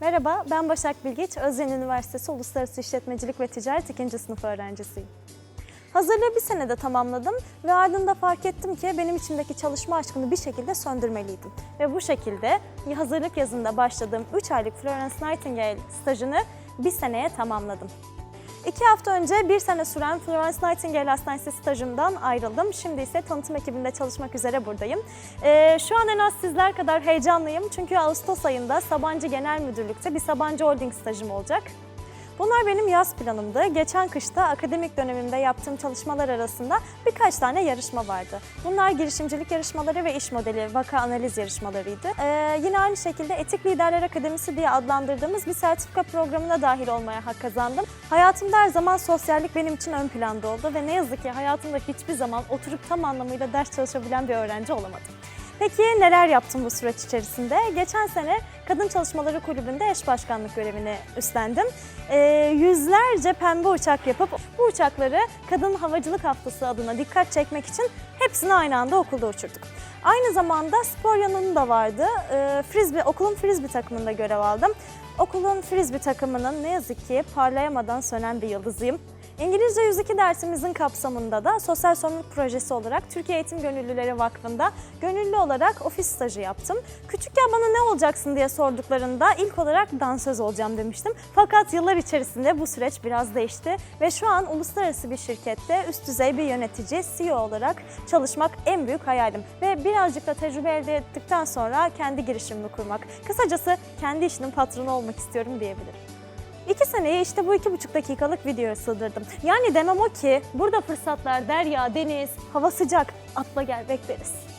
Merhaba, ben Başak Bilgiç, Özyen Üniversitesi Uluslararası İşletmecilik ve Ticaret 2. sınıf öğrencisiyim. Hazırlığı bir senede tamamladım ve ardında fark ettim ki benim içimdeki çalışma aşkını bir şekilde söndürmeliydim. Ve bu şekilde hazırlık yazında başladığım 3 aylık Florence Nightingale stajını bir seneye tamamladım. İki hafta önce bir sene süren Florence Nightingale Hastanesi stajımdan ayrıldım. Şimdi ise tanıtım ekibinde çalışmak üzere buradayım. Ee, şu an en az sizler kadar heyecanlıyım. Çünkü Ağustos ayında Sabancı Genel Müdürlük'te bir Sabancı Holding stajım olacak. Bunlar benim yaz planımdı. Geçen kışta akademik dönemimde yaptığım çalışmalar arasında birkaç tane yarışma vardı. Bunlar girişimcilik yarışmaları ve iş modeli, vaka analiz yarışmalarıydı. Ee, yine aynı şekilde Etik Liderler Akademisi diye adlandırdığımız bir sertifika programına dahil olmaya hak kazandım. Hayatımda her zaman sosyallik benim için ön planda oldu ve ne yazık ki hayatımda hiçbir zaman oturup tam anlamıyla ders çalışabilen bir öğrenci olamadım. Peki neler yaptım bu süreç içerisinde? Geçen sene Kadın Çalışmaları Kulübü'nde eş başkanlık görevini üstlendim. Ee, yüzlerce pembe uçak yapıp bu uçakları Kadın Havacılık Haftası adına dikkat çekmek için hepsini aynı anda okulda uçurduk. Aynı zamanda spor yanım da vardı. Ee, frisbee, okulun frisbee takımında görev aldım. Okulun frisbee takımının ne yazık ki parlayamadan sönen bir yıldızıyım. İngilizce 102 dersimizin kapsamında da sosyal sorumluluk projesi olarak Türkiye Eğitim Gönüllüleri Vakfı'nda gönüllü olarak ofis stajı yaptım. Küçükken bana ne olacaksın diye sorduklarında ilk olarak dansöz olacağım demiştim. Fakat yıllar içerisinde bu süreç biraz değişti ve şu an uluslararası bir şirkette üst düzey bir yönetici, CEO olarak çalışmak en büyük hayalim. Ve birazcık da tecrübe elde ettikten sonra kendi girişimimi kurmak. Kısacası kendi işinin patronu olmak istiyorum diyebilirim. İki seneyi işte bu iki buçuk dakikalık videoya sığdırdım. Yani demem o ki burada fırsatlar derya, deniz, hava sıcak. Atla gel bekleriz.